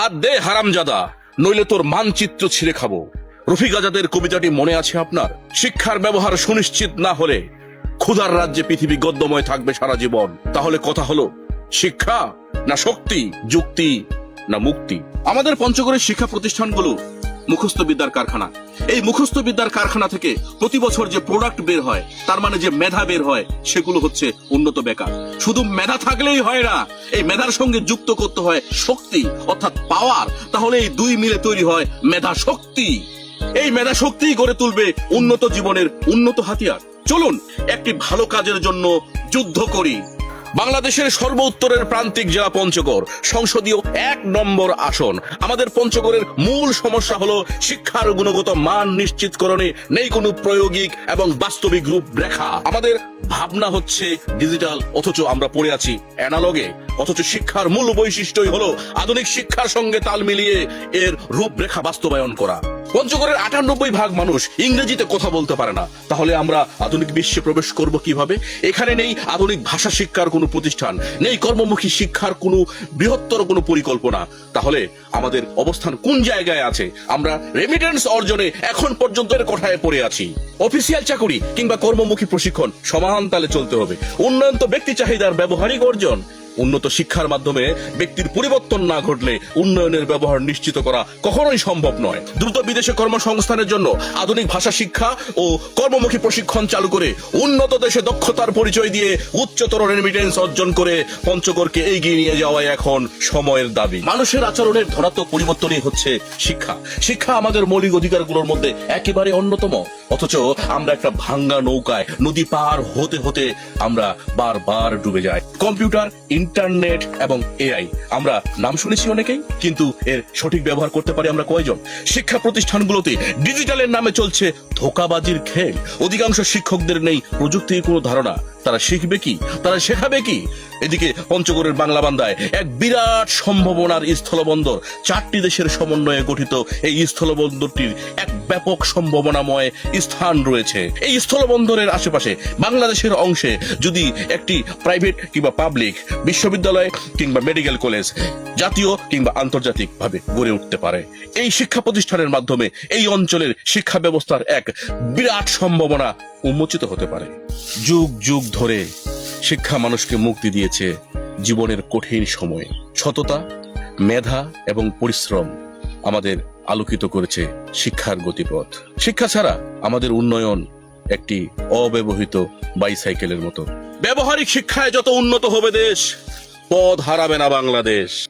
হাত দে, হারামজাদা। নইলে তোর মানচিত্র ছিঁড়ে খাব। রফিক আজাদের কবিতাটি মনে আছে আপনার? শিক্ষার ব্যবহার সুনিশ্চিত না হলে ক্ষুধার রাজ্যে পৃথিবী গদ্যময় থাকবে সারা জীবন। তাহলে কথা হলো, শিক্ষা না শক্তি, যুক্তি না মুক্তি? আমাদের পঞ্চগড়ের শিক্ষা প্রতিষ্ঠানগুলো মুখস্থ বিদ্যার কারখানা। এই মুখস্থ বিদ্যার কারখানা থেকে প্রতি বছর যে প্রোডাক্ট বের হয়, তার মানে যে মেধা বের হয়, সেগুলো হচ্ছে উন্নত বেকার। শুধু মেধা থাকলেই হয় না, এই মেধার সঙ্গে যুক্ত করতে হয় শক্তি, অর্থাৎ পাওয়ার তাহলে এই দুই মিলে তৈরি হয় মেধা শক্তি। এই মেধা শক্তি গড়ে তুলবে উন্নত জীবনের উন্নত হাতিয়ার। চলুন একটি ভালো কাজের জন্য যুদ্ধ করি। বাংলাদেশের সর্ব উত্তরের প্রান্তিক জেলা পঞ্চগড়, সংসদীয় এক নম্বর আসন। আমাদের পঞ্চগড়ের মূল সমস্যা হলো শিক্ষার গুণগত মান নিশ্চিতকরণে নেই কোনো প্রায়োগিক এবং বাস্তবিক রূপরেখা। আমাদের ভাবনা হচ্ছে ডিজিটাল, অথচ আমরা পড়ে আছি অ্যানালগে। অথচ শিক্ষার মূল বৈশিষ্ট্যই হলো আধুনিক শিক্ষার সঙ্গে তাল মিলিয়ে এর রূপরেখা বাস্তবায়ন করা। পঞ্চগড়ের আটানব্বই ভাগ মানুষ ইংরেজিতে কথা বলতে পারে না। তাহলে আমরা আধুনিক বিশ্বে প্রবেশ করব কীভাবে? এখানে নেই আধুনিক ভাষা শিক্ষার কোনো প্রতিষ্ঠান, নেই কর্মমুখী শিক্ষার কোনো বৃহত্তর কোনো পরিকল্পনা। তাহলে আমাদের অবস্থান কোন জায়গায় আছে? আমরা রেমিটেন্স অর্জনে এখন পর্যন্ত এর কোঠায় পড়ে আছি। অফিসিয়াল চাকুরি কিংবা কর্মমুখী প্রশিক্ষণ সমান তালে চলতে হবে। উন্নয়ন তো ব্যক্তি চাহিদার ব্যবহারিক অর্জন। উন্নত শিক্ষার মাধ্যমে ব্যক্তির পরিবর্তন না ঘটলে উন্নয়নের ব্যবহার নিশ্চিত করা কখনোই সম্ভব নয়। দ্রুত বিদেশে কর্মসংস্থানের জন্য আধুনিক ভাষা শিক্ষা ও কর্মমুখী প্রশিক্ষণ চালু করে উন্নত দেশে দক্ষতার পরিচয় দিয়ে উচ্চতর রেমিটেন্স অর্জন করে পঞ্চগড়কে এগিয়ে নিয়ে যাওয়াই এখন সময়ের দাবি। মানুষের আচরণের ধনাত্মক পরিবর্তনই হচ্ছে শিক্ষা। শিক্ষা আমাদের মৌলিক অধিকারগুলোর মধ্যে একেবারে অন্যতম। অথচ আমরা একটা ভাঙ্গা নৌকায় নদী পার হতে হতে আমরা বারবার ডুবে যাই। কম্পিউটার ইন্টারনেট এবং এআই। আমরা নাম শুনেছি অনেকেই, কিন্তু এর সঠিক ব্যবহার করতে পারি আমরা কয়জন? শিক্ষা প্রতিষ্ঠানগুলোতে ডিজিটালের নামে চলছে ধোকাবাজির খেল। অধিকাংশ শিক্ষকদের নেই প্রযুক্তির কোনো ধারণা। তারা শিখবে কি? তারা শেখাবে কি? এদিকে পঞ্চগড়ের বাংলা বান্দায় এক বিরাট সম্ভাবনার স্থলবন্দর, চারটি দেশের সমন্বয়ে গঠিত এই স্থলবন্দরটির এক ব্যাপক সম্ভাবনাময় স্থান রয়েছে। এই স্থলবন্দরের আশেপাশে বাংলাদেশের অংশে যদি একটি প্রাইভেট কিংবা পাবলিক বিশ্ববিদ্যালয় কিংবা মেডিকেল কলেজ জাতীয় কিংবা আন্তর্জাতিক ভাবে গড়ে উঠতে পারে, এই শিক্ষা প্রতিষ্ঠানের মাধ্যমে এই অঞ্চলের শিক্ষা ব্যবস্থার এক বিরাট সম্ভাবনা উন্মোচিত হতে পারে। যুগ যুগ ধরে শিক্ষা মানুষকে মুক্তি দিয়েছে জীবনের কঠিন সময়ে। সততা, মেধা এবং পরিশ্রম আমাদের আলোকিত করেছে শিক্ষার গতিপথ। শিক্ষা ছাড়া আমাদের উন্নয়ন একটি অব্যবহৃত বাইসাইকেলের মতো। ব্যবহারিক শিক্ষায় যত উন্নত হবে দেশ পদ হারাবে না বাংলাদেশ।